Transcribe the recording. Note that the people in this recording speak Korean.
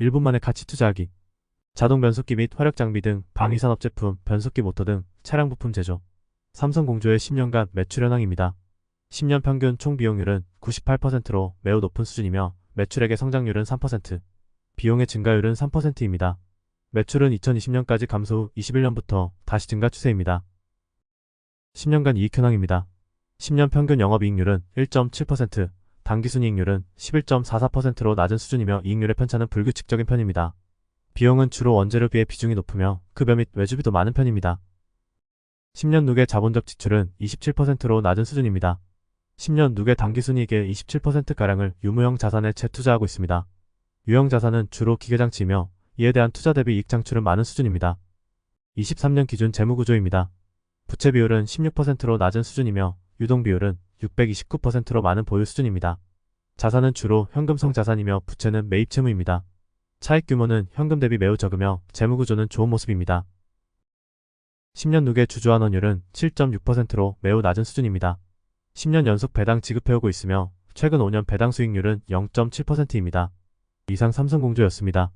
1분 만에 가치 투자하기. 자동 변속기 및 화력 장비 등 방위산업 제품, 변속기 모터 등 차량 부품 제조. 삼성 공조의 10년간 매출 현황입니다. 10년 평균 총 비용률은 98%로 매우 높은 수준이며 매출액의 성장률은 3%, 비용의 증가율은 3%입니다. 매출은 2020년까지 감소 후 21년부터 다시 증가 추세입니다. 10년간 이익 현황입니다. 10년 평균 영업이익률은 1.7%, 당기순이익률은 11.44%로 낮은 수준이며 이익률의 편차는 불규칙적인 편입니다. 비용은 주로 원재료 비해 비중이 높으며 급여 및 외주비도 많은 편입니다. 10년 누계 자본적 지출은 27%로 낮은 수준입니다. 10년 누계 당기순이익의 27%가량을 유무형 자산에 재투자하고 있습니다. 유형 자산은 주로 기계장치이며 이에 대한 투자 대비 이익 창출은 많은 수준입니다. 23년 기준 재무구조입니다. 부채 비율은 16%로 낮은 수준이며 유동 비율은 629%로 많은 보유 수준입니다. 자산은 주로 현금성 자산이며 부채는 매입 채무입니다. 차익 규모는 현금 대비 매우 적으며 재무 구조는 좋은 모습입니다. 10년 누계 주주환원율은 7.6%로 매우 낮은 수준입니다. 10년 연속 배당 지급해오고 있으며 최근 5년 배당 수익률은 0.7%입니다. 이상 삼성공조였습니다.